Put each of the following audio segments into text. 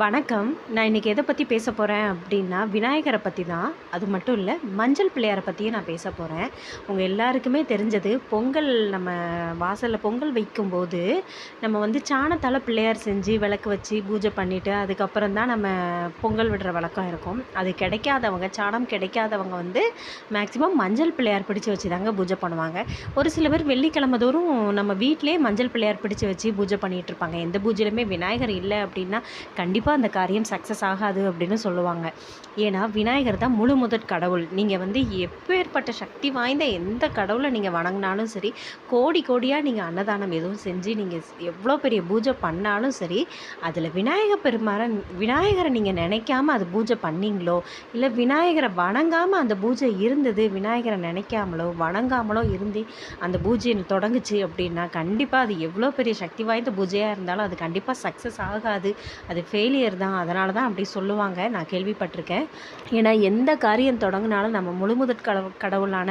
வணக்கம். நான் இன்றைக்கி எதை பற்றி பேச போகிறேன் அப்படின்னா விநாயகரை பற்றி தான். அது மட்டும் இல்லை மஞ்சள் பிள்ளையாரை பற்றியும் நான் பேச போகிறேன் உங்கள் எல்லாருக்குமே தெரிஞ்சது பொங்கல் நம்ம வாசலில் பொங்கல் வைக்கும்போது நம்ம வந்து சாணத்தால் பிள்ளையார் செஞ்சு விளக்கு வச்சு பூஜை பண்ணிவிட்டு அதுக்கப்புறம் தான் நம்ம பொங்கல் விடுற வழக்கம் இருக்கும். அது கிடைக்காதவங்க சாணம் கிடைக்காதவங்க வந்து மேக்ஸிமம் மஞ்சள் பிள்ளையார் பிடிச்சி வச்சு தாங்க பூஜை பண்ணுவாங்க. ஒரு சில பேர் வெள்ளிக்கிழமை தோறும் நம்ம வீட்டிலே மஞ்சள் பிள்ளையார் பிடிச்சி வச்சு பூஜை பண்ணிகிட்ருப்பாங்க எந்த பூஜையிலுமே விநாயகர் இல்லை அப்படின்னா கண்டிப்பாக அந்த காரியம் சக்ஸஸ் ஆகாது அப்படின்னு சொல்லுவாங்க. ஏன்னா விநாயகர் தான் முழு முதற் கடவுள். நீங்கள் வந்து எப்பேற்பட்ட சக்தி வாய்ந்த எந்த கடவுளை நீங்கள் வணங்கினாலும் சரி கோடி கோடியாக நீங்கள் அன்னதானம் எதுவும் செஞ்சு நீங்கள் எவ்வளோ பெரிய பூஜை பண்ணாலும் சரி அதில் விநாயகர் பெருமாறன் விநாயகரை நீங்கள் நினைக்காம அது பூஜை பண்ணீங்களோ இல்லை விநாயகரை வணங்காமல் அந்த பூஜை இருந்தது விநாயகரை நினைக்காமலோ வணங்காமலோ இருந்து அந்த பூஜை தொடங்குச்சு அப்படின்னா கண்டிப்பாக அது எவ்வளோ பெரிய சக்தி வாய்ந்த பூஜையாக இருந்தாலும் அது கண்டிப்பாக சக்ஸஸ் ஆகாது. அது ஃபெயிலியர் தான். அதனால தான் அப்படி சொல்லுவாங்க. நான் கேள்விப்பட்டிருக்கேன். ஏன்னா எந்த காரியம் தொடங்கினாலும் நம்ம முழுமுதற் கடவு கடவுளான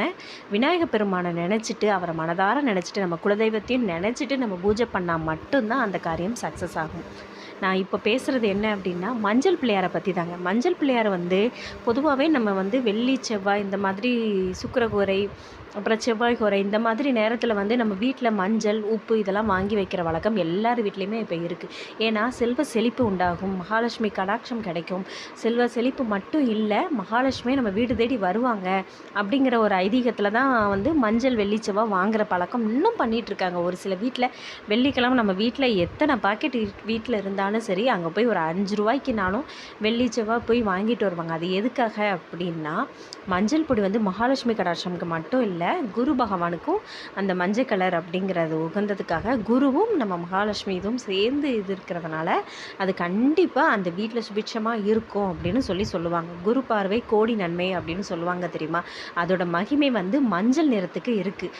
விநாயகர் பெருமானை நினச்சிட்டு அவரை மனதார நினச்சிட்டு நம்ம குலதெய்வத்தையும் நினச்சிட்டு நம்ம பூஜை பண்ணால் மட்டும்தான் அந்த காரியம் சக்ஸஸ் ஆகும். நான் இப்போ பேசுகிறது என்ன அப்படின்னா மஞ்சள் பிள்ளையாரை பற்றி தாங்க மஞ்சள் பிள்ளையார் வந்து பொதுவாகவே நம்ம வந்து வெள்ளி செவ்வாய் இந்த மாதிரி சுக்கரகோரை அப்புறம் செவ்வாய் குறை இந்த மாதிரி நேரத்தில் வந்து நம்ம வீட்டில் மஞ்சள் உப்பு இதெல்லாம் வாங்கி வைக்கிற வழக்கம் எல்லார் வீட்லேயுமே இப்போ இருக்குது ஏன்னா செல்வ செழிப்பு உண்டாகும். மகாலட்சுமி கடாட்சம் கிடைக்கும். செல்வ செழிப்பு மட்டும் இல்லை மகாலட்சுமி நம்ம வீடு தேடி வருவாங்க அப்படிங்கிற ஒரு ஐதீகத்தில் தான் வந்து மஞ்சள் வெள்ளி செவ்வாய் வாங்குற பழக்கம் இன்னும் பண்ணிகிட்ருக்காங்க ஒரு சில வீட்டில் வெள்ளிக்கிழமை நம்ம வீட்டில் எத்தனை பாக்கெட் வீட்டில் இருந்து இருந்தாலும் சரி அங்கே போய் ஒரு அஞ்சு ரூபாய்க்குனாலும் வெள்ளி செவ்வாய் போய் வாங்கிட்டு வருவாங்க. அது எதுக்காக அப்படின்னா மஞ்சள் பொடி வந்து மகாலட்சுமி கடாட்சம்க்கு மட்டும் இல்லை குரு பகவானுக்கும் அந்த மஞ்சள் கலர் அப்படிங்கிறது உகந்ததுக்காக குருவும் நம்ம மகாலட்சுமி இதுவும் சேர்ந்து இது இருக்கிறதுனால அது கண்டிப்பாக அந்த வீட்டில் சுபிட்சமாக இருக்கும் அப்படின்னு சொல்லி சொல்லுவாங்க. குரு பார்வை கோடி நன்மை அப்படின்னு சொல்லுவாங்க தெரியுமா? அதோட மகிமை வந்து மஞ்சள் நிறத்துக்கு இருக்குது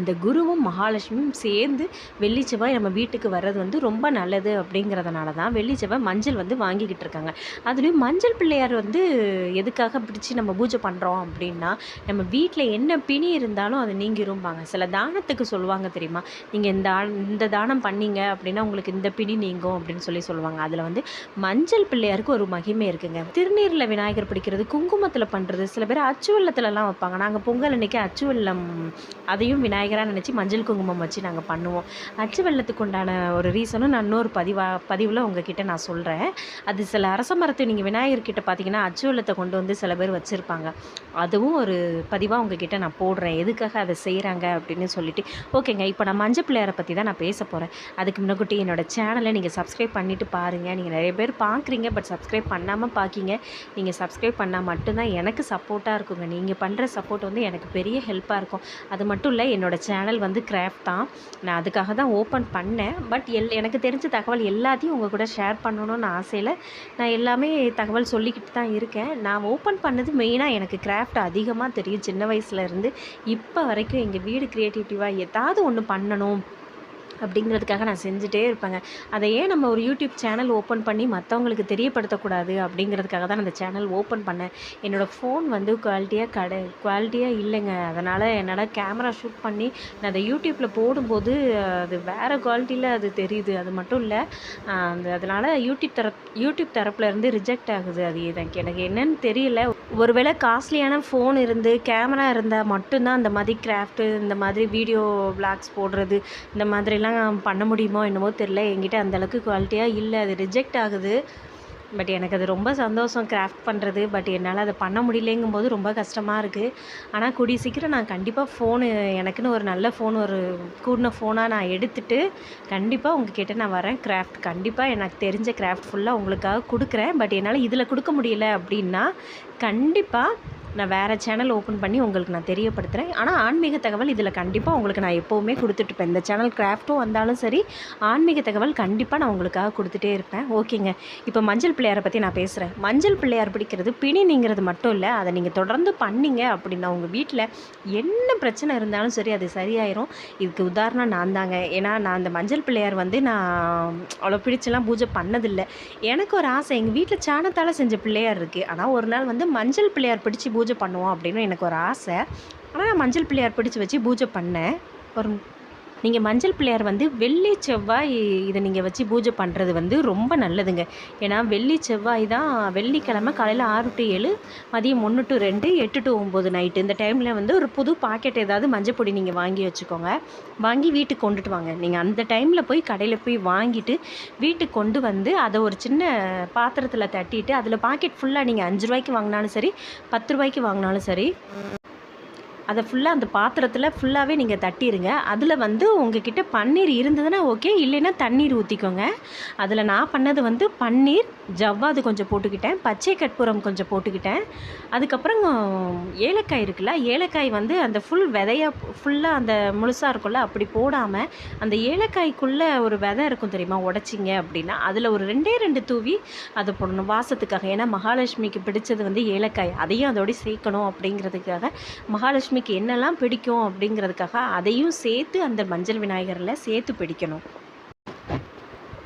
அந்த குருவும் மகாலட்சுமியும் சேர்ந்து வெள்ளி செவ்வாய் நம்ம வீட்டுக்கு வர்றது வந்து ரொம்ப நல்லது அப்படிங்கிறத இருக்கிறதுனால தான் வெள்ளி செவ்வாய் மஞ்சள் வந்து வாங்கிக்கிட்டு இருக்காங்க. அதுலேயும் மஞ்சள் பிள்ளையார் வந்து எதுக்காக பிடிச்சி நம்ம பூஜை பண்ணுறோம் அப்படின்னா நம்ம வீட்டில் என்ன பிணி இருந்தாலும் அது நீங்கிரும்பாங்க. சில தானத்துக்கு சொல்லுவாங்க தெரியுமா? நீங்கள் இந்த இந்த தானம் பண்ணீங்க அப்படின்னா உங்களுக்கு இந்த பிணி நீங்கும் அப்படின்னு சொல்லி சொல்லுவாங்க. அதில் வந்து மஞ்சள் பிள்ளையாருக்கு ஒரு மகிமை இருக்குங்க. திருநீரில் விநாயகர் பிடிக்கிறது குங்குமத்தில் பண்ணுறது சில பேர் அச்சுவெள்ளத்துலலாம் வைப்பாங்க. நாங்கள் பொங்கல் அன்னைக்கு அச்சுவெள்ளம் அதையும் விநாயகராக நினச்சி மஞ்சள் குங்குமம் வச்சு நாங்கள் பண்ணுவோம். அச்சு வெள்ளத்துக்கு உண்டான ஒரு ரீசனும் நான் இன்னொரு பதிவு பதிவில் உங்ககிட்ட நான் சொல்கிறேன் அது சில அரச மரத்தை நீங்கள் விநாயகர்கிட்ட பார்த்தீங்கன்னா அச்சுவலத்தை கொண்டு வந்து சில பேர் வச்சுருப்பாங்க. அதுவும் ஒரு பதிவாக உங்ககிட்ட நான் போடுறேன். எதுக்காக அதை செய்கிறாங்க அப்படின்னு சொல்லிட்டு. ஓகேங்க இப்போ நான் மஞ்சள் பிள்ளையாரை பற்றி தான் நான் பேச போகிறேன் அதுக்கு முன்னாடி என்னோட சேனலை நீங்கள் சப்ஸ்கிரைப் பண்ணிவிட்டு பாருங்கள் நீங்கள் நிறைய பேர் பார்க்குறீங்க பட் சப்ஸ்கிரைப் பண்ணாமல் பார்க்கிங்க நீங்கள் சப்ஸ்கிரைப் பண்ணால் மட்டும்தான் எனக்கு சப்போர்ட்டாக இருக்குங்க. நீங்கள் பண்ணுற சப்போர்ட் வந்து எனக்கு பெரிய ஹெல்ப்பாக இருக்கும். அது மட்டும் இல்லை என்னோடய சேனல் வந்து கிராஃப்ட் தான். நான் அதுக்காக தான் ஓப்பன் பண்ணேன். பட் எல் எனக்கு தெரிஞ்ச தகவல் எல்லாத்தையும் உங்கள் கூட ஷேர் பண்ணணும்னு ஆசையில் நான் எல்லாமே தகவல் சொல்லிக்கிட்டு தான் இருக்கேன். நான் ஓப்பன் பண்ணது மெயினாக எனக்கு கிராஃப்ட் அதிகமாக தெரியும். சின்ன வயசுலேருந்து இப்போ வரைக்கும் எங்கள் வீடு க்ரியேட்டிவிட்டிவாக ஏதாவது ஒன்று பண்ணணும். அப்படிங்கிறதுக்காக நான் செஞ்சுட்டே இருப்பேங்க. அதை ஏன் நம்ம ஒரு யூடியூப் சேனல் ஓப்பன் பண்ணி மற்றவங்களுக்கு தெரியப்படுத்தக்கூடாது அப்படிங்கிறதுக்காக தான் அந்த சேனல் ஓப்பன் பண்ணேன். என்னோடய ஃபோன் வந்து குவாலிட்டியாக கடை குவாலிட்டியாக இல்லைங்க. அதனால் என்னால் கேமரா ஷூட் பண்ணி நான் அதை யூடியூப்பில் போடும்போது அது வேறு குவாலிட்டியில் அது தெரியுது. அது மட்டும் இல்லை அந்த அதனால் யூடியூப் தர யூடியூப் தரப்புலேருந்து ரிஜெக்ட் ஆகுது. அது எனக்கு எனக்கு என்னன்னு தெரியல. ஒருவேளை காஸ்ட்லியான ஃபோன் இருந்து கேமரா இருந்தால் மட்டும்தான் இந்த மாதிரி கிராஃப்ட்டு இந்த மாதிரி வீடியோ விளாக்ஸ் போடுறது இந்த மாதிரி மாதிரிலாம் பண்ண முடியுமோ என்னமோ தெரில என்கிட்ட அந்தளவுக்கு குவாலிட்டியாக இல்லை. அது ரிஜெக்ட் ஆகுது. பட் எனக்கு அது ரொம்ப சந்தோஷம் கிராஃப்ட் பண்ணுறது பட் என்னால் அதை பண்ண முடியலைங்கும்போது ரொம்ப கஷ்டமாக இருக்குது ஆனால் கூடிய சீக்கிரம் நான் கண்டிப்பாக ஃபோனு எனக்குன்னு ஒரு நல்ல ஃபோன் ஒரு கூடின ஃபோனாக நான் எடுத்துட்டு கண்டிப்பாக உங்ககிட்ட நான் வரேன். கிராஃப்ட் கண்டிப்பாக எனக்கு தெரிஞ்ச கிராஃப்ட் ஃபுல்லாக உங்களுக்காக கொடுக்குறேன். பட் என்னால் இதில் கொடுக்க முடியல அப்படின்னா கண்டிப்பாக நான் வேறு சேனல் ஓப்பன் பண்ணி உங்களுக்கு நான் தெரியப்படுத்துகிறேன் ஆனால் ஆன்மீக தகவல் இதில் கண்டிப்பாக உங்களுக்கு நான் எப்போவுமே கொடுத்துட்ருப்பேன் இந்த சேனல் கிராஃப்ட்டும் வந்தாலும் சரி ஆன்மீக தகவல் கண்டிப்பாக நான் உங்களுக்காக கொடுத்துட்டே இருப்பேன். ஓகேங்க. இப்போ மஞ்சள் பிள்ளையாரை பற்றி நான் பேசுகிறேன் மஞ்சள் பிள்ளையார் பிடிக்கிறது பிணிங்கிறது மட்டும் இல்லை அதை நீங்கள் தொடர்ந்து பண்ணிங்க அப்படின்னா உங்கள் வீட்டில் என்ன பிரச்சனை இருந்தாலும் சரி அது சரியாயிரும். இதுக்கு உதாரணம் நான் தாங்க. ஏன்னா நான் அந்த மஞ்சள் பிள்ளையார் வந்து நான் அவ்வளோ பிடிச்செல்லாம் பூஜை பண்ணதில்லை. எனக்கு ஒரு ஆசை. எங்கள் வீட்டில் சாணத்தால் செஞ்ச பிள்ளையார் இருக்குது ஆனால் ஒரு நாள் வந்து மஞ்சள் பிள்ளையார் பிடிச்சி பூஜை பூஜை பண்ணுவோம் அப்படின்னு எனக்கு ஒரு ஆசை. ஆனால் நான் மஞ்சள் பிள்ளையார் பிடிச்சி வச்சு பூஜை பண்ணேன். ஒரு நீங்கள் மஞ்சள் பிள்ளையார் வந்து வெள்ளி செவ்வாய் இதை நீங்கள் வச்சு பூஜை பண்ணுறது வந்து ரொம்ப நல்லதுங்க. ஏன்னா வெள்ளி செவ்வாய் தான் வெள்ளிக்கிழமை காலையில் ஆறு டு ஏழு மதியம் ஒன்று டு ரெண்டு எட்டு டு ஒம்பது நைட்டு இந்த டைமில் வந்து ஒரு புது பாக்கெட் ஏதாவது மஞ்சள் பொடி நீங்கள் வாங்கி வச்சுக்கோங்க. வாங்கி வீட்டுக்கு கொண்டுட்டு வாங்க. நீங்கள் அந்த டைமில் போய் கடையில் போய் வாங்கிட்டு வீட்டுக்கு கொண்டு வந்து அதை ஒரு சின்ன பாத்திரத்தில் தட்டிட்டு அதில் பாக்கெட் ஃபுல்லாக நீங்கள் அஞ்சு ரூபாய்க்கு வாங்கினாலும் சரி பத்து ரூபாய்க்கு வாங்கினாலும் சரி அதை ஃபுல்லாக அந்த பாத்திரத்தில் ஃபுல்லாகவே நீங்கள் தட்டிடுங்க அதில் வந்து உங்ககிட்ட பன்னீர் இருந்ததுன்னா ஓகே இல்லைன்னா தண்ணீர் ஊற்றிக்கோங்க அதில் நான் பண்ணது வந்து பன்னீர் ஜவ்வாது கொஞ்சம் போட்டுக்கிட்டேன். பச்சை கற்பூரம் கொஞ்சம் போட்டுக்கிட்டேன். அதுக்கப்புறம் ஏலக்காய் இருக்குல்ல ஏலக்காய் வந்து அந்த ஃபுல் விதையாக ஃபுல்லாக அந்த முழுசாக இருக்கும்ல அப்படி போடாமல் அந்த ஏலக்காய்க்குள்ளே ஒரு விதை இருக்கும் தெரியுமா உடச்சிங்க அப்படின்னா அதில் ஒரு ரெண்டே ரெண்டு தூவி அதை போடணும் வாசத்துக்காக. ஏன்னா மகாலட்சுமிக்கு பிடிச்சது வந்து ஏலக்காய். அதையும் அதோடய சேர்க்கணும் அப்படிங்கிறதுக்காக மகாலட்சுமி மகாலட்சுமிக்கு என்னெல்லாம் பிடிக்கும் அப்படிங்கிறதுக்காக அதையும் சேர்த்து அந்த மஞ்சள் விநாயகரில் சேர்த்து பிடிக்கணும்.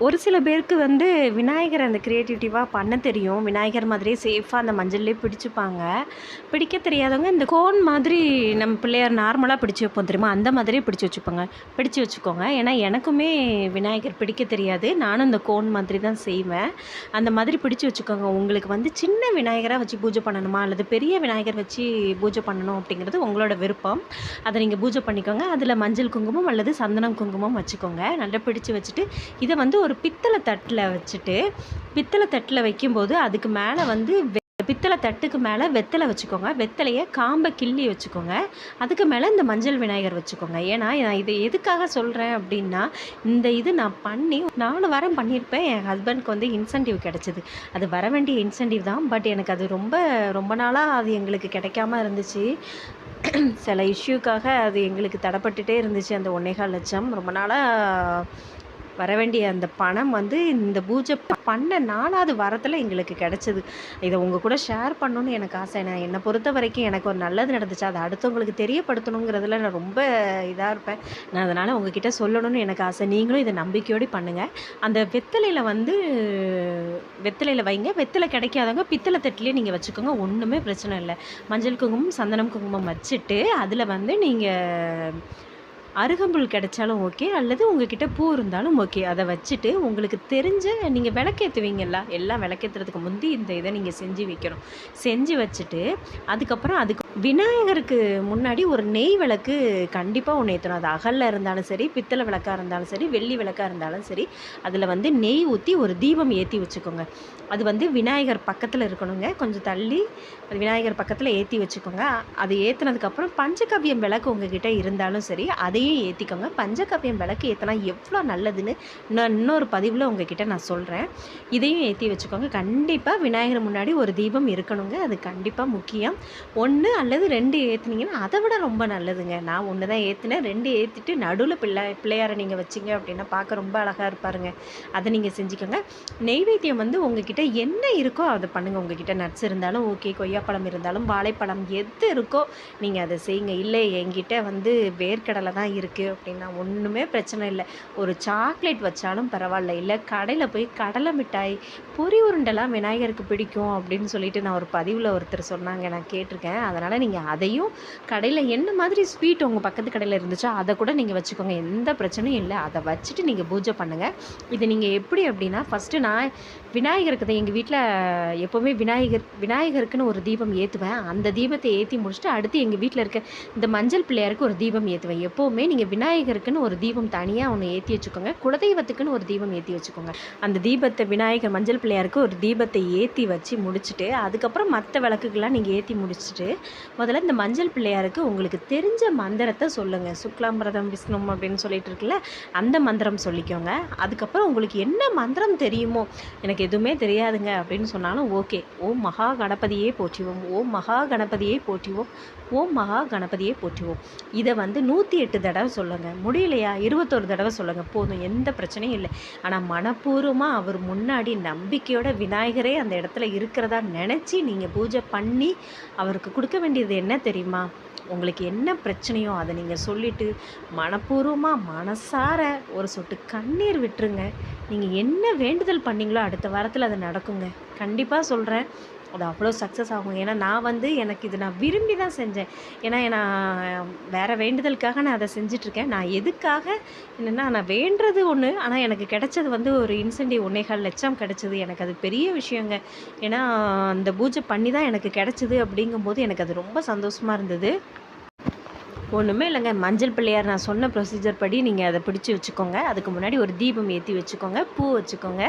ஒரு சில பேருக்கு வந்து விநாயகர் அந்த க்ரியேட்டிவிட்டிவாக பண்ண தெரியும். விநாயகர் மாதிரியே சேஃபாக அந்த மஞ்சள்லேயே பிடிச்சிப்பாங்க. பிடிக்க தெரியாதவங்க இந்த கோன் மாதிரி நம்ம பிள்ளையார் நார்மலாக பிடிச்சி வைப்போம் தெரியுமா? அந்த மாதிரியே பிடிச்சி வச்சுப்பாங்க. பிடிச்சி வச்சுக்கோங்க. ஏன்னா எனக்குமே விநாயகர் பிடிக்க தெரியாது. நானும் இந்த கோன் மாதிரி தான் செய்வேன். அந்த மாதிரி பிடிச்சி வச்சுக்கோங்க. உங்களுக்கு வந்து சின்ன விநாயகராக வச்சு பூஜை பண்ணணுமா? அல்லது பெரிய விநாயகர் வச்சு பூஜை பண்ணணும் அப்படிங்கிறது உங்களோட விருப்பம். அதை நீங்கள் பூஜை பண்ணிக்கோங்க. அதில் மஞ்சள் குங்குமம் அல்லது சந்தனம் குங்குமம் வச்சுக்கோங்க. நல்லா பிடிச்சி வச்சுட்டு இதை வந்து ஒரு பித்தளை தட்டில் வச்சுட்டு பித்தளை தட்டில் வைக்கும்போது அதுக்கு மேலே வந்து வெ- பித்தளை தட்டுக்கு மேலே வெத்தலை வச்சுக்கோங்க. வெத்தலையை காம்பை கிள்ளி வச்சுக்கோங்க. அதுக்கு மேலே இந்த மஞ்சள் விநாயகர் வச்சுக்கோங்க. ஏன்னா நான் இதை எதுக்காக சொல்கிறேன் அப்படின்னா இந்த இது நான் பண்ணி நாலு வாரம் பண்ணியிருப்பேன். என் ஹஸ்பண்ட்க்கு வந்து இன்சென்டிவ் கிடச்சிது. அது வர வேண்டிய இன்சென்டிவ் தான். பட் எனக்கு அது ரொம்ப ரொம்ப நாளாக அது எங்களுக்கு கிடைக்காம இருந்துச்சு. சில இஷ்யூக்காக அது எங்களுக்கு தடப்பட்டுகிட்டே இருந்துச்சு. அந்த ஒன்னேகால் லட்சம். ரொம்ப நாளாக வர வேண்டிய அந்த பணம் வந்து இந்த பூஜை பண்ண நாலாவது வாரத்தில் எங்களுக்கு கிடச்சிது. இதை உங்கள் கூட ஷேர் பண்ணணும்னு எனக்கு ஆசை. நான் என்னை பொறுத்த வரைக்கும் எனக்கு ஒரு நல்லது நடந்துச்சு. அதை அடுத்தவங்களுக்கு தெரியப்படுத்தணுங்கிறதுல நான் ரொம்ப இதாக இருப்பேன். நான் அதனால் உங்ககிட்ட சொல்லணும்னு எனக்கு ஆசை. நீங்களும் இதை நம்பிக்கையோடு பண்ணுங்கள் அந்த வெத்தலையில் வந்து வெத்தலையில் வைங்க. வெத்தலை கிடைக்காதவங்க பித்தளை தட்டிலே நீங்கள் வச்சுக்கோங்க. ஒன்றுமே பிரச்சனை இல்லை. மஞ்சள் குங்குமம் சந்தனம் குங்குமம் வச்சுட்டு அதில் வந்து நீங்கள் அருகம்புல் கிடைச்சாலும் ஓகே அல்லது உங்ககிட்ட பூ இருந்தாலும் ஓகே. அதை வச்சுட்டு உங்களுக்கு தெரிஞ்ச நீங்கள் விளக்கேற்றுவீங்கல்ல எல்லாம் விளக்கேற்றுறதுக்கு முந்தி இந்த இதை நீங்கள் செஞ்சு வைக்கணும். செஞ்சு வச்சுட்டு அதுக்கப்புறம் அதுக்கு விநாயகருக்கு முன்னாடி ஒரு நெய் விளக்கு கண்டிப்பாக ஒன்று ஏற்றணும் அது அகலில் இருந்தாலும் சரி பித்தளை விளக்காக இருந்தாலும் சரி வெள்ளி விளக்காக இருந்தாலும் சரி அதில் வந்து நெய் ஊற்றி ஒரு தீபம் ஏற்றி வச்சுக்கோங்க. அது வந்து விநாயகர் பக்கத்தில் இருக்கணுங்க. கொஞ்சம் தள்ளி அது விநாயகர் பக்கத்தில் ஏற்றி வச்சுக்கோங்க. அது ஏற்றுனதுக்கப்புறம் பஞ்சகவ்யம் விளக்கு உங்ககிட்ட இருந்தாலும் சரி அதையும் ஏற்றிக்கோங்க பஞ்சகவ்யம் விளக்கு ஏற்றினா எவ்வளோ நல்லதுன்னு நான் இன்னொரு பதிவில் உங்ககிட்ட நான் சொல்கிறேன் இதையும் ஏற்றி வச்சுக்கோங்க. கண்டிப்பாக விநாயகர் முன்னாடி ஒரு தீபம் இருக்கணுங்க. அது கண்டிப்பாக முக்கியம். ஒன்று அல்லது ரெண்டு ஏற்றுனீங்கன்னா அதை விட ரொம்ப நல்லதுங்க. நான் ஒன்று தான் ஏற்றினேன் ரெண்டு ஏற்றிட்டு நடுவில் பிள்ளை பிள்ளையாரை நீங்கள் வச்சிங்க அப்படின்னா பார்க்க ரொம்ப அழகாக இருப்பாருங்க. அதை நீங்கள் செஞ்சுக்கோங்க. நெய்வேத்தியம் வந்து உங்ககிட்ட என்ன இருக்கோ அதை பண்ணுங்கள் உங்ககிட்ட நட்ஸ் இருந்தாலும் ஓகே கொய்யாப்பழம் இருந்தாலும் வாழைப்பழம் எது இருக்கோ நீங்கள் அதை செய்யுங்க. இல்லை என்கிட்ட வந்து வேர்க்கடலை தான் இருக்குது அப்படின்னா ஒன்றுமே பிரச்சனை இல்லை. ஒரு சாக்லேட் வச்சாலும் பரவாயில்ல. இல்லை கடையில் போய் கடலை மிட்டாய் பொரி உருண்டெல்லாம் விநாயகருக்கு பிடிக்கும் அப்படின்னு சொல்லிட்டு நான் ஒரு பதிவில் ஒருத்தர் சொன்னாங்க. நான் கேட்டிருக்கேன். அதனால் நீங்கள் அதையும் கடையில் என்ன மாதிரி ஸ்வீட் உங்கள் பக்கத்து கடையில் இருந்துச்சோ அதை கூட நீங்கள் வச்சுக்கோங்க. எந்த பிரச்சனையும் இல்லை. அதை வச்சுட்டு நீங்கள் பூஜை பண்ணுங்கள் இது நீங்கள் எப்படி அப்படின்னா ஃபஸ்ட்டு நான் விநாயகருக்கு தான் எங்கள் வீட்டில் எப்போவுமே விநாயகர் விநாயகருக்குன்னு ஒரு தீபம் ஏற்றுவேன் அந்த தீபத்தை ஏற்றி முடிச்சுட்டு அடுத்து எங்கள் வீட்டில் இருக்க இந்த மஞ்சள் பிள்ளையாருக்கு ஒரு தீபம் ஏற்றுவேன் எப்போவுமே நீங்கள் விநாயகருக்குன்னு ஒரு தீபம் தனியாக ஒன்று ஏற்றி வச்சுக்கோங்க. குலதெய்வத்துக்குன்னு ஒரு தீபம் ஏற்றி வச்சுக்கோங்க. அந்த தீபத்தை விநாயகர் மஞ்சள் பிள்ளையாருக்கு ஒரு தீபத்தை ஏற்றி வச்சு முடிச்சுட்டு அதுக்கப்புறம் மற்ற விளக்குகள்லாம் நீங்கள் ஏற்றி முடிச்சுட்டு முதல்ல இந்த மஞ்சள் பிள்ளையாருக்கு உங்களுக்கு தெரிஞ்ச மந்திரத்தை சொல்லுங்கள் சுக்லாம்பிரதம் விஷ்ணும் அப்படின்னு சொல்லிட்டு இருக்குல்ல அந்த மந்திரம் சொல்லிக்கோங்க. அதுக்கப்புறம் உங்களுக்கு என்ன மந்திரம் தெரியுமோ எனக்கு எதுவுமே தெரியாதுங்க அப்படின்னு சொன்னாலும் ஓகே. ஓம் மகா கணபதியே போற்றிவோம். ஓம் மகா கணபதியே போற்றிவோம். ஓம் மகா கணபதியை போற்றுவோம். இதை வந்து நூற்றி எட்டு தடவை சொல்லுங்கள் முடியலையா? இருபத்தொரு தடவை சொல்லுங்கள் போதும் எந்த பிரச்சனையும் இல்லை. ஆனால் மனப்பூர்வமாக அவர் முன்னாடி நம்பிக்கையோட விநாயகரே அந்த இடத்துல இருக்கிறதா நினச்சி நீங்கள் பூஜை பண்ணி அவருக்கு கொடுக்க வேண்டியது என்ன தெரியுமா? உங்களுக்கு என்ன பிரச்சனையோ அதை நீங்கள் சொல்லிவிட்டு மனப்பூர்வமாக மனசார ஒரு சொட்டு கண்ணீர் விட்டுருங்க. நீங்கள் என்ன வேண்டுதல் பண்ணீங்களோ அடுத்த வாரத்தில் அது நடக்குங்க. கண்டிப்பாக சொல்கிறேன் அது அவ்வளோ சக்ஸஸ் ஆகும். ஏன்னா நான் வந்து எனக்கு இது நான் விரும்பி தான் செஞ்சேன். ஏன்னா நான் வேறு வேண்டுதலுக்காக நான் அதை செஞ்சிட்ருக்கேன். நான் எதுக்காக என்னென்னா நான் வேண்டுறது ஒன்று ஆனால் எனக்கு கிடைச்சது வந்து ஒரு இன்சென்டிவ் ஒன்றேகால் லட்சம் கிடைச்சது. எனக்கு அது பெரிய விஷயங்க. ஏன்னா அந்த பூஜை பண்ணி தான் எனக்கு கிடைச்சது அப்படிங்கும்போது எனக்கு அது ரொம்ப சந்தோஷமாக இருந்தது. ஒன்றுமே இல்லைங்க. மஞ்சள் பிள்ளையார் நான் சொன்ன ப்ரொசீஜர் படி நீங்கள் அதை பிடிச்சி வச்சுக்கோங்க. அதுக்கு முன்னாடி ஒரு தீபம் ஏற்றி வச்சுக்கோங்க. பூ வச்சுக்கோங்க.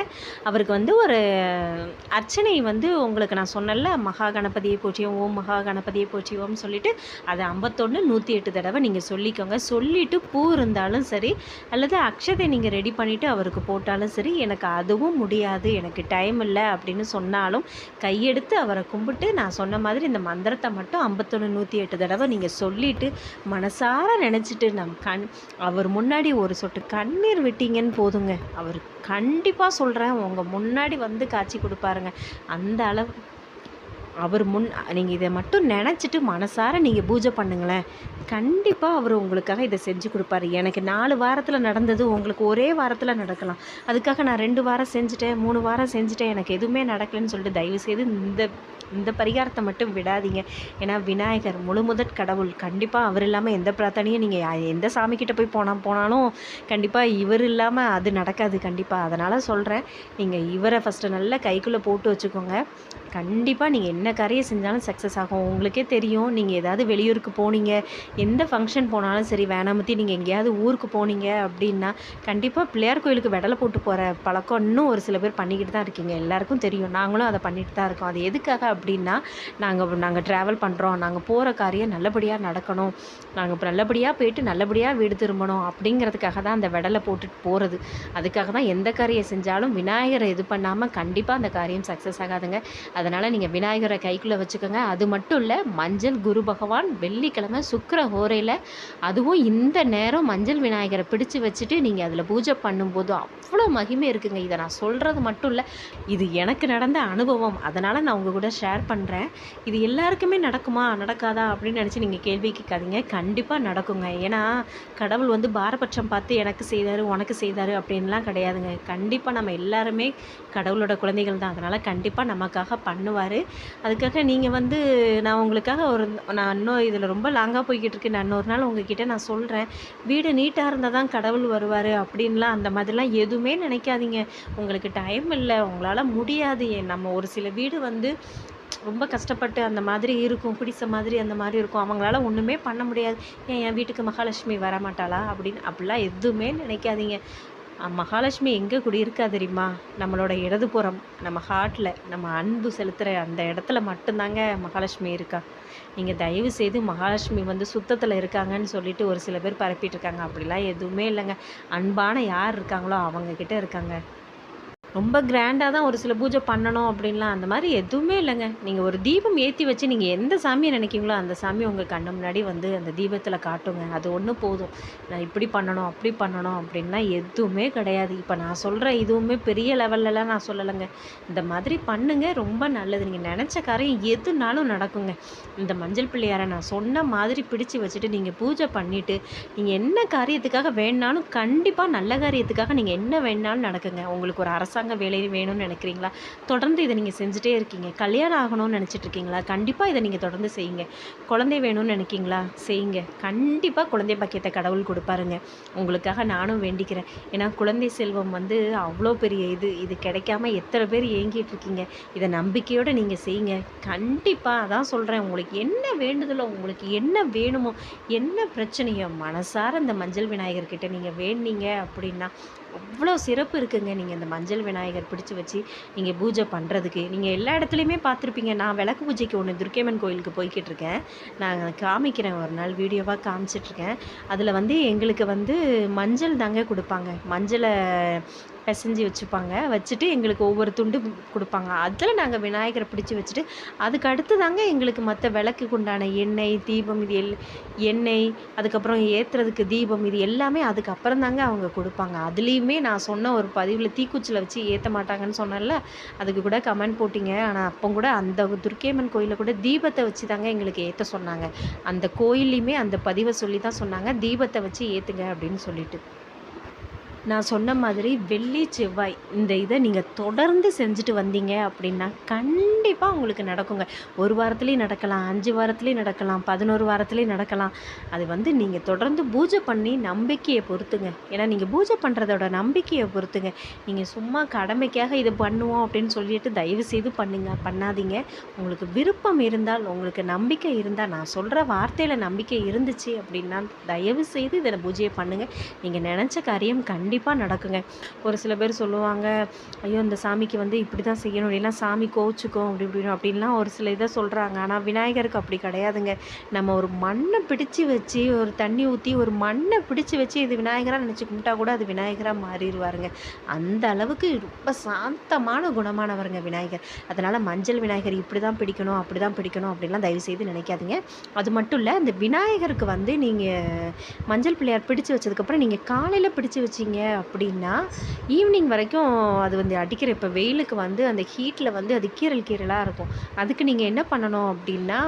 அவருக்கு வந்து ஒரு அர்ச்சனை வந்து உங்களுக்கு நான் சொன்னல மகா கணபதியை போற்றியோம் ஓம் மகா கணபதியை போற்றியோம்னு சொல்லிட்டு அதை ஐம்பத்தொன்று நூற்றி எட்டு தடவை நீங்கள் சொல்லிக்கோங்க. சொல்லிவிட்டு பூ இருந்தாலும் சரி அல்லது அக்ஷதை நீங்கள் ரெடி பண்ணிவிட்டு அவருக்கு போட்டாலும் சரி எனக்கு அதுவும் முடியாது எனக்கு டைம் இல்லை அப்படின்னு சொன்னாலும் கையெடுத்து அவரை கும்பிட்டு நான் சொன்ன மாதிரி இந்த மந்திரத்தை மட்டும் ஐம்பத்தொன்று நூற்றி எட்டு தடவை நீங்கள் சொல்லிவிட்டு மனசார நினச்சிட்டு நம் கண் அவர் முன்னாடி ஒரு சொட்டு கண்ணீர் விட்டீங்கன்னு போதுங்க. அவர் கண்டிப்பாக சொல்கிறேன் உங்கள் முன்னாடி வந்து காட்சி கொடுப்பாருங்க. அந்த அளவு அவர் முன் நீங்கள் இதை மட்டும் நினச்சிட்டு மனசார நீங்கள் பூஜை பண்ணுங்களேன். கண்டிப்பாக அவர் உங்களுக்காக இதை செஞ்சு கொடுப்பாரு. எனக்கு நாலு வாரத்தில் நடந்தது உங்களுக்கு ஒரே வாரத்தில் நடக்கலாம். அதுக்காக நான் ரெண்டு வாரம் செஞ்சுட்டேன் மூணு வாரம் செஞ்சுட்டேன். எனக்கு எதுவுமே நடக்கலைன்னு சொல்லிட்டு தயவுசெய்து இந்த இந்த பரிகாரத்தை மட்டும் விடாதீங்க. ஏன்னா விநாயகர் முழு முதற் கடவுள். கண்டிப்பாக அவர் இல்லாமல் எந்த பிரார்த்தனையும் நீங்கள் எந்த சாமிக்கிட்ட போய் போனால் போனாலும் கண்டிப்பாக இவர் இல்லாமல் அது நடக்காது கண்டிப்பாக அதனால் சொல்கிறேன் நீங்கள் இவரை ஃபஸ்ட்டு நல்லா கைக்குள்ளே போட்டு வச்சுக்கோங்க. கண்டிப்பாக நீங்கள் என்ன காரியம் செஞ்சாலும் சக்ஸஸ் ஆகும். உங்களுக்கே தெரியும். நீங்கள் ஏதாவது வெளியூருக்கு போனீங்க. எந்த ஃபங்க்ஷன் போனாலும் சரி வேணாமத்தி நீங்கள் எங்கேயாவது ஊருக்கு போனீங்க அப்படின்னா கண்டிப்பாக பிள்ளையார் கோயிலுக்கு வெடலை போட்டு போகிற பழக்கம் இன்னும் ஒரு சில பேர் பண்ணிக்கிட்டு தான் இருக்கீங்க. எல்லாருக்கும் தெரியும். நாங்களும் அதை பண்ணிட்டு தான் இருக்கோம். அது எதுக்காக அப்படின்னா நாங்கள் நாங்கள் ட்ராவல் பண்ணுறோம் நாங்கள் போகிற காரியம் நல்லபடியாக நடக்கணும். நாங்கள் இப்போ நல்லபடியாக போயிட்டு நல்லபடியாக வீடு திரும்பணும் அப்படிங்கிறதுக்காக தான் அந்த வெடலை போட்டுட்டு போகிறது அதுக்காக தான் எந்த காரியம் செஞ்சாலும் விநாயகரை இது பண்ணாமல் கண்டிப்பாக அந்த காரியம் சக்ஸஸ் ஆகாதுங்க. அதனால் நீங்கள் விநாயகரை கைக்குள்ளே வச்சுக்கோங்க. அது மட்டும் இல்லை மஞ்சள் குரு பகவான் வெள்ளிக்கிழமை சுக்கர ஹோரையில் அதுவும் இந்த நேரம் மஞ்சள் விநாயகரை பிடிச்சு வச்சுட்டு நீங்கள் அதில் பூஜை பண்ணும்போது அவ்வளோ மகிமை இருக்குங்க. இதை நான் சொல்கிறது மட்டும் இல்லை இது எனக்கு நடந்த அனுபவம். அதனால் நான் உங்கள் கூட ஷேர் பண்ணுறேன் இது எல்லாருக்குமே நடக்குமா? நடக்காதா? அப்படின்னு நினச்சி நீங்கள் கேள்வி கேட்காதீங்க. கண்டிப்பாக நடக்குங்க. ஏன்னா கடவுள் வந்து பாரபட்சம் பார்த்து எனக்கு செய்தார் உனக்கு செய்தார் அப்படின்லாம் கிடையாதுங்க. கண்டிப்பாக நம்ம எல்லாருமே கடவுளோட குழந்தைகள் தான். அதனால் கண்டிப்பாக நமக்காக பண்ணுவார். அதுக்காக நீங்கள் வந்து நான் உங்களுக்காக ஒரு நான் இன்னும் இதில் ரொம்ப லாங்காக போய்கிட்டு இருக்கு நான் இன்னொரு நாள் உங்ககிட்ட நான் சொல்கிறேன் வீடு நீட்டாக இருந்தால் தான் கடவுள் வருவார் அப்படின்லாம் அந்த மாதிரிலாம் எதுவுமே நினைக்காதீங்க. உங்களுக்கு டைம் இல்லை உங்களால் முடியாது. ஏன் நம்ம ஒரு சில வீடு வந்து ரொம்ப கஷ்டப்பட்டு அந்த மாதிரி இருக்கும் பிடிச்ச மாதிரி அந்த மாதிரி இருக்கும். அவங்களால ஒன்றுமே பண்ண முடியாது. ஏன் என் வீட்டுக்கு மகாலட்சுமி வர மாட்டாளா அப்படின்னு? அப்படிலாம் எதுவுமே நினைக்காதீங்க. மகாலட்சுமி எங்கே குடியிருக்கா தெரியுமா? நம்மளோட இடதுபுறம். நம்ம ஹார்ட்டில் நம்ம அன்பு செலுத்துகிற அந்த இடத்துல மட்டும்தாங்க மகாலட்சுமி இருக்கா. நீங்கள் தயவு செய்து மகாலட்சுமி வந்து சுத்தத்தில் இருக்காங்கன்னு சொல்லிட்டு ஒரு சில பேர் பரப்பிட்டு இருக்காங்க. அப்படிலாம் எதுவுமே இல்லைங்க. அன்பான யார் இருக்காங்களோ அவங்கக்கிட்ட இருக்காங்க. ரொம்ப கிராண்டாக தான் ஒரு சில பூஜை பண்ணணும் அப்படின்லாம் அந்த மாதிரி எதுவுமே இல்லைங்க. நீங்கள் ஒரு தீபம் ஏற்றி வச்சு நீங்கள் எந்த சாமியை நினைக்கிங்களோ அந்த சாமி உங்கள் கண்ணு முன்னாடி வந்து அந்த தீபத்தில் காட்டுங்க. அது ஒன்று போதும். நான் இப்படி பண்ணணும் அப்படி பண்ணணும் அப்படின்லாம் எதுவுமே கிடையாது. இப்போ நான் சொல்கிற இதுவுமே பெரிய லெவல்லலாம் நான் சொல்லலைங்க. இந்த மாதிரி பண்ணுங்க ரொம்ப நல்லது. நீங்கள் நினச்ச காரியம் எதுனாலும் நடக்குங்க. இந்த மஞ்சள் பிள்ளையாரை நான் சொன்ன மாதிரி பிடிச்சு வச்சுட்டு நீங்கள் பூஜை பண்ணிவிட்டு நீங்கள் என்ன காரியத்துக்காக வேணாலும் கண்டிப்பாக நல்ல காரியத்துக்காக நீங்கள் என்ன வேணாலும் நடக்குங்க. உங்களுக்கு ஒரு அரசாங்க வேலை வேணும்னு நினைக்கிறீங்களா? தொடர்ந்து இதை நீங்கள் செஞ்சுட்டே இருக்கீங்க. கல்யாணம் ஆகணும்னு நினச்சிட்டு இருக்கீங்களா? கண்டிப்பாக இதை நீங்கள் தொடர்ந்து செய்யுங்க. குழந்தை வேணும்னு நினைக்கிங்களா? செய்யுங்க. கண்டிப்பாக குழந்தை பாக்கியத்தை கடவுள் கொடுப்பாருங்க. உங்களுக்காக நானும் வேண்டிக்கிறேன். ஏன்னா குழந்தை செல்வம் வந்து அவ்வளோ பெரிய இது. இது கிடைக்காம எத்தனை பேர் ஏங்கிட்டு இருக்கீங்க? இதை நம்பிக்கையோடு நீங்கள் செய்யுங்க. கண்டிப்பாக அதான் சொல்கிறேன் உங்களுக்கு என்ன வேண்டுதலோ உங்களுக்கு என்ன வேணுமோ என்ன பிரச்சனையோ மனசார இந்த மஞ்சள் விநாயகர்கிட்ட நீங்கள் வேண்டீங்க அப்படின்னா அவ்வளோ சிறப்பு இருக்குங்க. நீங்கள் இந்த மஞ்சள் விநாயகர் பிடிச்சி வச்சு நீங்கள் பூஜை பண்ணுறதுக்கு நீங்கள் எல்லா இடத்துலையுமே பார்த்துருப்பீங்க. நான் விளக்கு பூஜைக்கு ஒன்று துர்க்கையம்மன் கோயிலுக்கு போய்கிட்டு இருக்கேன் நான் காமிக்கிறேன். ஒரு நாள் வீடியோவாக காமிச்சிட்ருக்கேன் அதில் வந்து எங்களுக்கு வந்து மஞ்சள் தாங்க கொடுப்பாங்க. மஞ்சளை பிசைஞ்சு வச்சுப்பாங்க. வச்சுட்டு எங்களுக்கு ஒவ்வொரு துண்டு கொடுப்பாங்க. அதில் நாங்கள் விநாயகரை பிடிச்சி வச்சுட்டு அதுக்கு அடுத்து தாங்க எங்களுக்கு மற்ற விளக்குக்கு உண்டான எண்ணெய் தீபம் இது எல் எண்ணெய் அதுக்கப்புறம் ஏற்றுறதுக்கு தீபம் இது எல்லாமே அதுக்கப்புறம் தாங்க அவங்க கொடுப்பாங்க. அதுலேயுமே நான் சொன்ன ஒரு பதிவில் தீக்குச்சியில் வச்சு ஏற்ற மாட்டாங்கன்னு சொன்னேன்ல அதுக்கு கூட கமெண்ட் போட்டிங்க. ஆனால் அப்போ கூட அந்த துர்க்கேமன் கோயிலில் கூட தீபத்தை வச்சு தாங்க எங்களுக்கு ஏற்ற சொன்னாங்க. அந்த கோயில்லையுமே அந்த பதிவை சொல்லி தான் சொன்னாங்க. தீபத்தை வச்சு ஏற்றுங்க அப்படின்னு சொல்லிட்டு. நான் சொன்ன மாதிரி வெள்ளி செவ்வாய் இந்த இதை நீங்கள் தொடர்ந்து செஞ்சுட்டு வந்தீங்க அப்படின்னா கண்டிப்பாக உங்களுக்கு நடக்குங்க. ஒரு வாரத்துலேயும் நடக்கலாம் அஞ்சு வாரத்துலேயும் நடக்கலாம் பதினோரு வாரத்துலேயும் நடக்கலாம். அது வந்து நீங்கள் தொடர்ந்து பூஜை பண்ணி நம்பிக்கையை பொறுத்துங்க. ஏன்னா நீங்கள் பூஜை பண்ணுறதோட நம்பிக்கையை பொறுத்துங்க. நீங்கள் சும்மா கடமைக்காக இது பண்ணுவோம் அப்படின்னு சொல்லிட்டு தயவு செய்து பண்ணுங்க பண்ணாதீங்க. உங்களுக்கு விருப்பம் இருந்தால் உங்களுக்கு நம்பிக்கை இருந்தால் நான் சொல்கிற வார்த்தையில் நம்பிக்கை இருந்துச்சு அப்படின்னா தயவு செய்து இதில் பூஜையை பண்ணுங்கள் நீங்கள் நினச்ச காரியம் கண்டிப்பாக நடக்குங்க. ஒரு சில பேர் சொல்லுவாங்க ஐயோ இந்த சாமிக்கு வந்து இப்படி தான் செய்யணும். அப்படின்னா சாமி கோச்சுக்கும் அப்படி இப்படின்னு அப்படின்லாம் ஒரு சில இதை சொல்கிறாங்க ஆனால் விநாயகருக்கு அப்படி கிடையாதுங்க. நம்ம ஒரு மண்ணை பிடிச்சி வச்சு ஒரு தண்ணி ஊற்றி ஒரு மண்ணை பிடிச்சி வச்சு இது விநாயகராக நினச்சி கும்பிட்டா கூட அது விநாயகராக மாறிடுவாருங்க. அந்த அளவுக்கு ரொம்ப சாந்தமான குணமானவருங்க விநாயகர். அதனால் மஞ்சள் விநாயகர் இப்படி தான் பிடிக்கணும் அப்படி தான் பிடிக்கணும் அப்படின்லாம் தயவு செய்து நினைக்காதீங்க. அது மட்டும் இல்லை இந்த விநாயகருக்கு வந்து நீங்கள் மஞ்சள் பிள்ளையார் பிடிச்சு வச்சதுக்கப்புறம் நீங்கள் காலையில் பிடிச்சு வச்சீங்க அப்படின்னா ஈவினிங் வரைக்கும் அது வந்து அடிக்கிற இப்போ வெயிலுக்கு வந்து அந்த ஹீட்டில் வந்து அது கீரல் கீரலாக இருக்கும். அதுக்கு நீங்கள் என்ன பண்ணணும் அப்படின்னா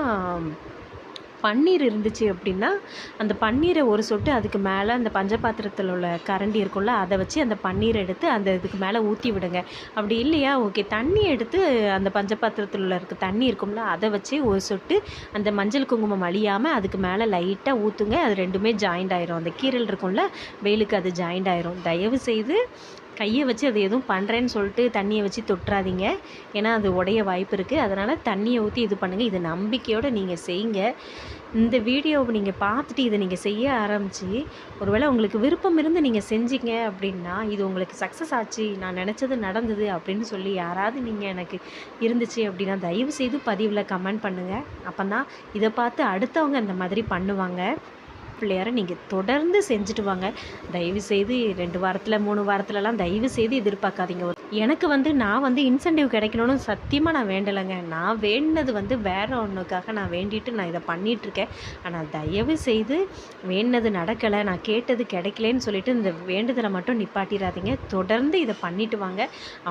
பன்னீர் இருந்துச்சு அப்படின்னா அந்த பன்னீரை ஒரு சொட்டு அதுக்கு மேலே அந்த பஞ்சபாத்திரத்தில் உள்ள கரண்டி இருக்கும்ல அதை வச்சு அந்த பன்னீர் எடுத்து அந்த இதுக்கு மேலே ஊற்றி விடுங்க. அப்படி இல்லையா? ஓகே தண்ணி எடுத்து அந்த பஞ்சபாத்திரத்தில் உள்ள இருக்க தண்ணி இருக்கும்ல அதை வச்சு ஒரு சொட்டு அந்த மஞ்சள் குங்குமம் அழியாமல் அதுக்கு மேலே லைட்டாக ஊற்றுங்க அது ரெண்டுமே ஜாயிண்ட் ஆயிரும். அந்த கீரல் இருக்கும்ல வெயிலுக்கு அது ஜாயிண்ட் ஆயிரும். தயவு செய்து கையை வச்சு அது எதுவும் பண்ணுறேன்னு சொல்லிட்டு தண்ணியை வச்சு தொட்டுறாதீங்க. ஏன்னா அது உடைய வாய்ப்பு இருக்குது அதனால் தண்ணியை ஊற்றி இது பண்ணுங்கள் இது நம்பிக்கையோடு நீங்கள் செய்யுங்க. இந்த வீடியோவை நீங்கள் பார்த்துட்டு இதை நீங்கள் செய்ய ஆரம்பித்து ஒருவேளை உங்களுக்கு விருப்பம் இருந்து நீங்கள் செஞ்சீங்க அப்படின்னா இது உங்களுக்கு சக்ஸஸ் ஆச்சு நான் நினச்சது நடந்தது அப்படின்னு சொல்லி யாராவது நீங்கள் எனக்கு இருந்துச்சு அப்படின்னா தயவு செய்து பதிவில் கமெண்ட் பண்ணுங்கள் அப்போ தான் இதை பார்த்து அடுத்தவங்க இந்த மாதிரி பண்ணுவாங்க. பிள்ளையாரை நீங்கள் தொடர்ந்து செஞ்சுட்டு வாங்க. தயவு செய்து ரெண்டு வாரத்தில் மூணு வாரத்துலலாம் தயவு செய்து எதிர்பார்க்காதீங்க. எனக்கு வந்து நான் வந்து இன்சென்டிவ் கிடைக்கணும்னு சத்தியமாக நான் வேண்டலைங்க. நான் வேண்டினது வந்து வேறு ஒன்றுக்காக நான் வேண்டிட்டு நான் இதை பண்ணிகிட்ருக்கேன் ஆனால் தயவு செய்து வேண்டினது நடக்கலை நான் கேட்டது கிடைக்கலன்னு சொல்லிட்டு இந்த வேண்டுதலை மட்டும் நிப்பாட்டிடாதீங்க தொடர்ந்து இதை பண்ணிட்டு வாங்க.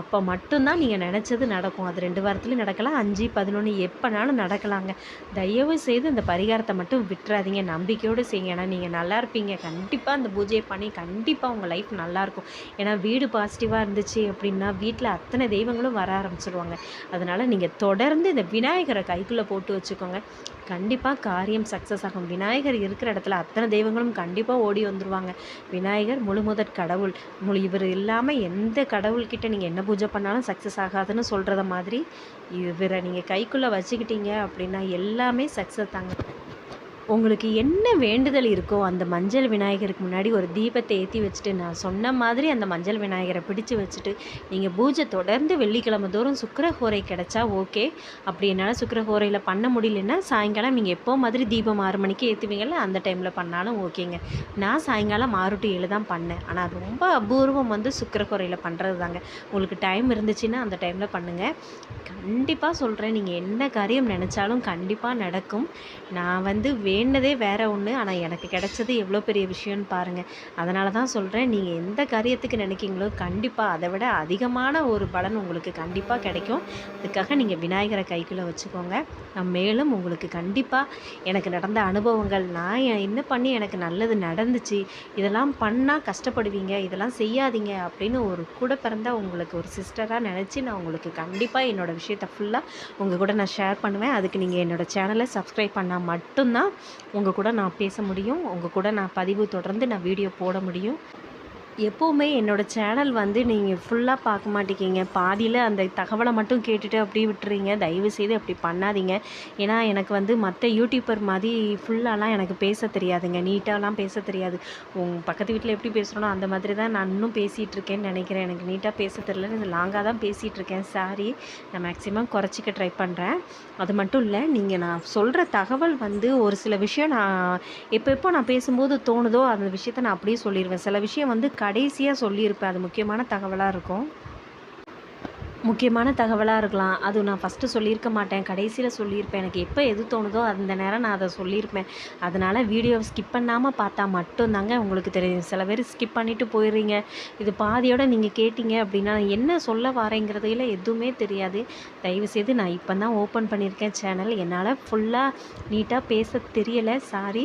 அப்போ மட்டும்தான் நீங்கள் நினச்சது நடக்கும். அது ரெண்டு வாரத்துலையும் நடக்கலாம் அஞ்சு பதினொன்று எப்போனாலும் நடக்கலாங்க. தயவு செய்து இந்த பரிகாரத்தை மட்டும் விட்டுறாதீங்க. நம்பிக்கையோடு செய்யுங்க. ஆனால் நீங்கள் நல்லா இருப்பீங்க. கண்டிப்பாக அந்த பூஜையை பண்ணி கண்டிப்பாக உங்கள் லைஃப் நல்லாயிருக்கும் ஏன்னா வீடு பாசிட்டிவாக இருந்துச்சு அப்படின்னா வீட்டில் அத்தனை தெய்வங்களும் வர ஆரம்பிச்சிடுவாங்க அதனால் நீங்கள் தொடர்ந்து இந்த விநாயகரை கைக்குள்ளே போட்டு வச்சுக்கோங்க. கண்டிப்பாக காரியம் சக்ஸஸ் ஆகும். விநாயகர் இருக்கிற இடத்துல அத்தனை தெய்வங்களும் கண்டிப்பாக ஓடி வந்துருவாங்க. விநாயகர் முழு முதற் கடவுள். முழு இவர் இல்லாமல் எந்த கடவுள்கிட்ட நீங்கள் என்ன பூஜை பண்ணாலும் சக்ஸஸ் ஆகாதுன்னு சொல்கிறத மாதிரி இவரை நீங்கள் கைக்குள்ளே வச்சுக்கிட்டீங்க அப்படின்னா எல்லாமே சக்ஸஸ் தாங்க. உங்களுக்கு என்ன வேண்டுதல் இருக்கோ அந்த மஞ்சள் விநாயகருக்கு முன்னாடி ஒரு தீபத்தை ஏற்றி வச்சுட்டு நான் சொன்ன மாதிரி அந்த மஞ்சள் விநாயகரை பிடிச்சு வச்சுட்டு நீங்கள் பூஜை தொடர்ந்து வெள்ளிக்கிழமை தோறும் சுக்கரஹோரை கிடச்சா ஓகே. அப்படி என்னால் சுக்கரஹோரையில் பண்ண முடியலன்னா சாயங்காலம் நீங்கள் எப்போ மாதிரி தீபம் ஆறு மணிக்கு ஏற்றுவீங்கள்ல அந்த டைமில் பண்ணாலும் ஓகேங்க. நான் சாயங்காலம் ஆறு டு ஏழு தான் பண்ணேன். ஆனால் ரொம்ப அபூர்வம் வந்து சுக்கரஹோரையில் பண்ணுறது தாங்க உங்களுக்கு டைம் இருந்துச்சுன்னா அந்த டைமில் பண்ணுங்கள் கண்டிப்பாக சொல்கிறேன் நீங்கள் என்ன காரியம் நினச்சாலும் கண்டிப்பாக நடக்கும். நான் வந்து வே வேண்டதே வேறு ஒன்று ஆனால் எனக்கு கிடைச்சது எவ்வளோ பெரிய விஷயம்னு பாருங்கள் அதனால தான் சொல்கிறேன் நீங்கள் எந்த காரியத்துக்கு நினைக்கிங்களோ கண்டிப்பாக அதை விட அதிகமான ஒரு பலன் உங்களுக்கு கண்டிப்பாக கிடைக்கும். அதுக்காக நீங்கள் விநாயகரை கைக்குள்ளே வச்சுக்கோங்க. நான் மேலும் உங்களுக்கு கண்டிப்பாக எனக்கு நடந்த அனுபவங்கள் நான் என்ன பண்ணி எனக்கு நல்லது நடந்துச்சு இதெல்லாம் பண்ணால் கஷ்டப்படுவீங்க இதெல்லாம் செய்யாதீங்க அப்படின்னு ஒரு கூட பிறந்த உங்களுக்கு ஒரு சிஸ்டராக நினச்சி நான் உங்களுக்கு கண்டிப்பாக என்னோடய விஷயத்தை ஃபுல்லாக உங்கள் கூட நான் ஷேர் பண்ணுவேன். அதுக்கு நீங்கள் என்னோட சேனலை சப்ஸ்கிரைப் பண்ணால் மட்டும்தான் உங்கள் கூட நான் பேச முடியும். உங்கள் கூட நான் பதிவு தொடர்ந்து நான் வீடியோ போட முடியும். எப்போவுமே என்னோடய சேனல் வந்து நீங்கள் ஃபுல்லாக பார்க்க மாட்டேங்கிங்க பாதியில் அந்த தகவலை மட்டும் கேட்டுட்டு அப்படியே விட்டுறீங்க. தயவு செய்து அப்படி பண்ணாதீங்க. ஏன்னா எனக்கு வந்து மற்ற யூடியூபர் மாதிரி ஃபுல்லாலாம் எனக்கு பேச தெரியாதுங்க. நீட்டாலாம் பேச தெரியாது. உங்கள் பக்கத்து வீட்டில் எப்படி பேசுகிறனோ அந்த மாதிரி தான் நான் இன்னும் பேசிகிட்டு இருக்கேன்னு நினைக்கிறேன். எனக்கு நீட்டாக பேச தெரியல. இது லாங்காக தான் பேசிகிட்டு இருக்கேன். சாரி நான் மேக்ஸிமம் குறைச்சிக்க ட்ரை பண்ணுறேன் அது மட்டும் இல்லை நீங்கள் நான் சொல்கிற தகவல் வந்து ஒரு சில விஷயம் நான் எப்போ எப்போ நான் பேசும்போது தோணுதோ அந்த விஷயத்த நான் அப்படியே சொல்லிடுவேன் சில விஷயம் வந்து கடைசியாக சொல்லியிருப்பேன். அது முக்கியமான தகவலாக இருக்கும். முக்கியமான தகவலாக இருக்கலாம். அது நான் ஃபஸ்ட்டு சொல்லியிருக்க மாட்டேன். கடைசியில் சொல்லியிருப்பேன். எனக்கு எப்போ எது தோணுதோ அந்த நேரம் நான் அதை சொல்லியிருப்பேன். அதனால் வீடியோவை ஸ்கிப் பண்ணாமல் பார்த்தா மட்டும்தாங்க உங்களுக்கு தெரியும். சில பேர் ஸ்கிப் பண்ணிவிட்டு போயிடுறீங்க. இது பாதியோட நீங்கள் கேட்டிங்க அப்படின்னா என்ன சொல்ல வரேங்கிறதுல எதுவுமே தெரியாது. தயவுசெய்து நான் இப்போ தான் ஓப்பன் பண்ணியிருக்கேன் சேனல் என்னால் ஃபுல்லாக நீட்டாக பேச தெரியலை. சாரி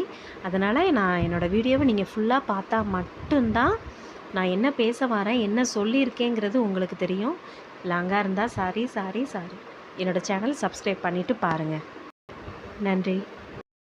அதனால் நான் என்னோடய வீடியோவை நீங்கள் ஃபுல்லாக பார்த்தா மட்டும்தான் நான் என்ன பேச வரேன் என்ன சொல்லியிருக்கேங்கிறது உங்களுக்கு தெரியும். லாங்காக இருந்தால் சாரி சாரி சாரி. என்னோடய சேனல் சப்ஸ்கிரைப் பண்ணிவிட்டு பாருங்கள் நன்றி.